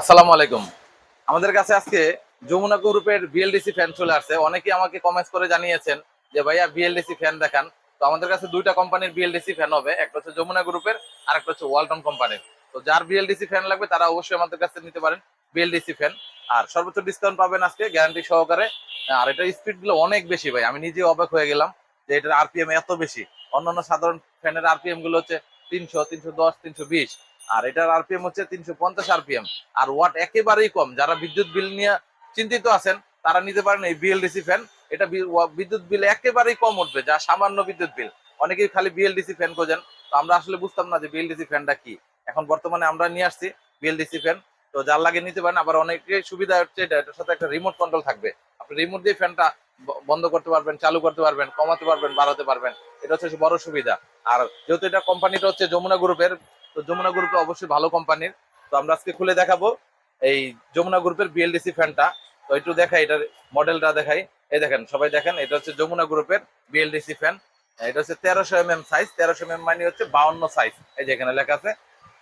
আসসালামু আলাইকুম। আমাদের কাছে আজকে যমুনা গ্রুপের বিএলডিসি ফ্যান চলে আসছে। অনেকেই আমাকে কমেন্টস করে জানিয়েছেন যে, ভাইয়া বিএলডিসি ফ্যান দেখান। তো আমাদের কাছে দুইটা কোম্পানির বিএলডিসি ফ্যান হবে। একটা হচ্ছে যমুনা গ্রুপের আর একটা হচ্ছে ওয়ালটন কোম্পানির তো যার বিএলডিসি ফ্যান লাগবে, তারা অবশ্যই আমাদের কাছে নিতে পারেন বিএলডিসি ফ্যান আর সর্বোচ্চ ডিসকাউন্ট পাবেন আজকে গ্যারান্টি সহকারে। আর এটার স্পিডগুলো অনেক বেশি ভাই। আমি নিজে অবাক হয়ে গেলাম যে, এটার আরপিএম এত বেশি। অন্যান্য সাধারণ ফ্যানের আরপিএমগুলো হচ্ছে তিনশো তিনশো দশ, তিনশো বিশ। আর এটার আরপিএম হচ্ছে তিনশো পঞ্চাশ আরপিএম আর ওয়াট একেবারেই কম। যারা বিদ্যুৎ বিল নিয়ে চিন্তিত আছেন, তারা নিতে পারেন এই বিএলডিসি ফ্যান এটা বিদ্যুৎ বিল একেবারেই কম উঠবে, যা সামান্য বিদ্যুৎ বিল। অনেকেই খালি বিএলডিসি ফ্যান খোঁজেন। তো আমরা আসলে বুঝতাম না যে বিএলডিসি ফ্যানটা কি। এখন বর্তমানে আমরা নিয়ে আসছি বিএলডিসি ফ্যান তো যার লাগে নিতে পারেন। আবার অনেকের সুবিধা হচ্ছে এটা, এটার সাথে একটা রিমোট কন্ট্রোল থাকবে। আপনি রিমোট দিয়ে ফ্যানটা বন্ধ করতে পারবেন, চালু করতে পারবেন, কমাতে পারবেন, বাড়াতে পারবেন। এটা হচ্ছে বড় সুবিধা। আর যেহেতু এটা কোম্পানিটা হচ্ছে যমুনা গ্রুপের তো যমুনা গ্রুপে অবশ্যই ভালো কোম্পানির তো আমরা আজকে খুলে দেখাবো এই যমুনা গ্রুপের বিএলডিসি ফ্যানটা তো একটু দেখাই এটার মডেলটা দেখাই। এই দেখেন, সবাই দেখেন, এটা হচ্ছে যমুনা গ্রুপের বিএলডিসি ফ্যান এটা হচ্ছে তেরোশো এম এম সাইজ তেরোশো এম এম মানে হচ্ছে বাউন্ন সাইজ এই যে এখানে লেখা আছে,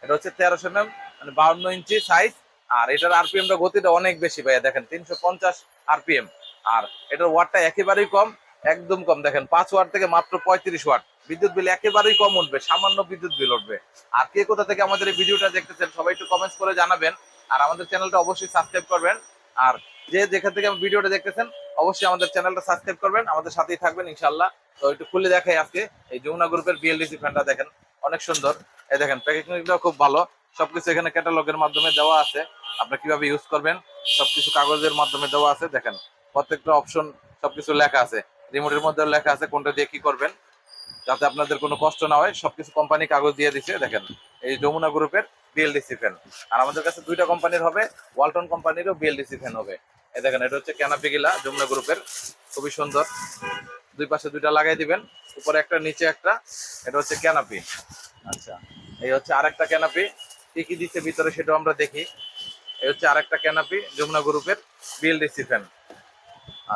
এটা হচ্ছে তেরোশো এম এম মানে বাউন্ন ইঞ্চি সাইজ আর এটার আরপিএম টা গতিটা অনেক বেশি ভাইয়া, দেখেন, তিনশো পঞ্চাশ আরপিএম আর এটার ওয়াটটা একেবারেই কম একদম কম দেখেন, পাঁচ ওয়াট থেকে মাত্র পঁয়ত্রিশ ওয়াট। বিদ্যুৎ বিল একেবারেই কম উঠবে, সামান্য বিদ্যুৎ বিল উঠবে। আর কে কোথা থেকে আমাদের এই ভিডিওটা দেখতেছেন, সবাই একটু কমেন্টস করে জানাবেন। আর আমাদের চ্যানেলটা অবশ্যই সাবস্ক্রাইব করবেন। আর যে যেখান থেকে ভিডিওটা দেখতেছেন, অবশ্যই আমাদের চ্যানেলটা সাবস্ক্রাইব করবেন। আমাদের সাথেই থাকবেন ইনশাল্লাহ তো একটু খুলে দেখাই আজকে, এই যমুনা গ্রুপের বিএলডিসি ফ্যানটা দেখেন, অনেক সুন্দর। এই দেখেন প্যাকেজিংটাও খুব ভালো। সবকিছু এখানে ক্যাটালগের মাধ্যমে দেওয়া আছে। আপনি কীভাবে ইউজ করবেন, সবকিছু কাগজের মাধ্যমে দেওয়া আছে। দেখেন, প্রত্যেকটা অপশন সবকিছু লেখা আছে। রিমোটের মধ্যে লেখা আছে কোনটা দিয়ে কি করবেন, যাতে আপনাদের কোনো কষ্ট না হয়, সবকিছু কোম্পানি কাগজ দিয়ে দিছে, দেখেন, এই যমুনা গ্রুপের বিএলডিসি ফ্যান আর আমাদের কাছে দুইটা কোম্পানির হবে ওয়ালটন কোম্পানিরও বিএলডিসি ফ্যান হবে। এই দেখেন, এটা হচ্ছে ক্যানাপি গিলা যমুনা গ্রুপের, খুবই সুন্দর। দুই পাশে দুইটা লাগাই দিবেন, উপরে একটা, নিচে একটা, এটা হচ্ছে ক্যানাপি আচ্ছা এই হচ্ছে আরেকটা ক্যানাপি কি কি দিচ্ছে ভিতরে সেটাও আমরা দেখি। এই হচ্ছে আরেকটা ক্যানাপি যমুনা গ্রুপের বিএলডিসি ফ্যান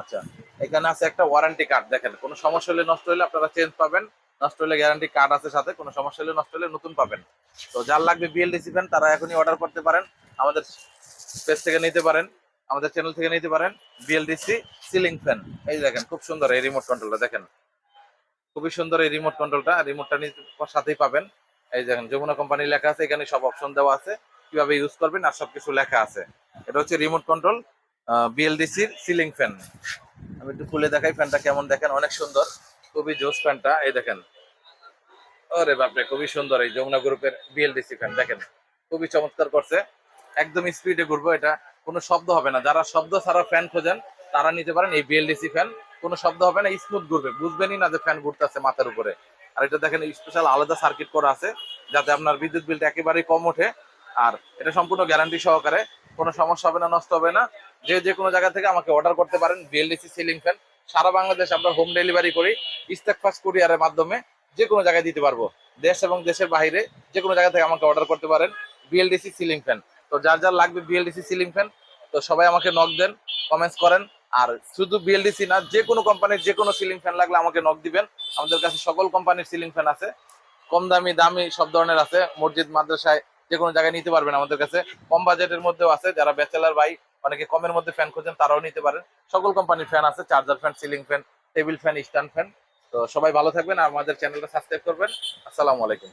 আচ্ছা এখানে আছে একটা ওয়ারেন্টি কার্ড দেখেন, কোনো সমস্যা হলে নষ্ট হলে আপনারা চেঞ্জ পাবেন, নষ্ট হলে গ্যারান্টি কার্ড আছে সাথে, কোনো সমস্যা হলে নষ্ট হলে নতুন পাবেন। তো যার লাগবে বিএলডিসি ফ্যান তারা এখনই অর্ডার করতে পারেন, আমাদের পেজ থেকে নিতে পারেন, আমাদের চ্যানেল থেকে নিতে পারেন বিএলডিসি সিলিং ফ্যান এই দেখেন, খুব সুন্দর এই রিমোট কন্ট্রোলটা দেখেন। খুবই সুন্দর এই রিমোট কন্ট্রোলটা রিমোটটা সাথেই পাবেন। এই দেখেন, যমুনা কোম্পানি লেখা আছে, এখানে সব অপশন দেওয়া আছে, কীভাবে ইউজ করবেন আর সবকিছু লেখা আছে। এটা হচ্ছে রিমোট কন্ট্রোল বিএলডিসির সিলিং ফ্যান আমি একটু খুলে দেখাই, ফ্যানটা কেমন দেখেন? অনেক সুন্দর। খুবই জোস ফ্যানটা। এই দেখেন। ওরে বাপরে, খুবই সুন্দর এই যমুনা গ্রুপের বিএলডিসি ফ্যান দেখেন, খুবই চমৎকার করছে। একদম স্পিডে ঘুরবো এটা। কোনো শব্দ হবে না। যারা শব্দ ছাড়া ফ্যান খোঁজেন, তারা নিতে পারেন এই বিএলডিসি ফ্যান কোনো শব্দ হবে না স্মুথ ঘুরবে। বুঝবেনই না যে ফ্যান ঘুরতেছে মাথার উপরে। আর এটা দেখেন স্পেশাল আলাদা সার্কিট করা আছে, যাতে আপনার বিদ্যুৎ বিলটা একেবারেই কম ওঠে। আর এটা সম্পূর্ণ গ্যারান্টি সহকারে। কোনো সমস্যা হবে না, নষ্ট হবে না। যে যে কোনো জায়গা থেকে আমাকে অর্ডার করতে পারেন বিএলডিসি সিলিং ফ্যান সারা বাংলাদেশ আমরা হোম ডেলিভারি করি ইস্তেক ফাস্ট কুরিয়ারের মাধ্যমে যে কোনো জায়গায় দিতে পারব। দেশ এবং দেশের বাইরে যে কোনো জায়গা থেকে আমাকে অর্ডার করতে পারেন বিএলডিসি সিলিং ফ্যান তো যার যার লাগবে বিএলডিসি সিলিং ফ্যান তো সবাই আমাকে নক দেন কমেন্টস করেন। আর শুধু বিএলডিসি না, যে কোনো কোম্পানির যে কোনো সিলিং ফ্যান লাগলে আমাকে নক দিবেন। আমাদের কাছে সকল কোম্পানির সিলিং ফ্যান আছে। কম দামি দামি সব ধরনের আছে। মসজিদ, মাদ্রাসায় যে কোনো জায়গায় নিতে পারবেন আমাদের কাছে। কম বাজেটের মধ্যেও আছে। যারা ব্যাচেলার ভাই অনেকে কমের মধ্যে ফ্যান খোঁজেন, তারাও নিতে পারেন। সকল কোম্পানির ফ্যান আছে charger fan ceiling fan table fan stand fan তো সবাই ভালো থাকবেন আর আমাদের চ্যানেলটা সাবস্ক্রাইব করবেন। আসসালামু আলাইকুম।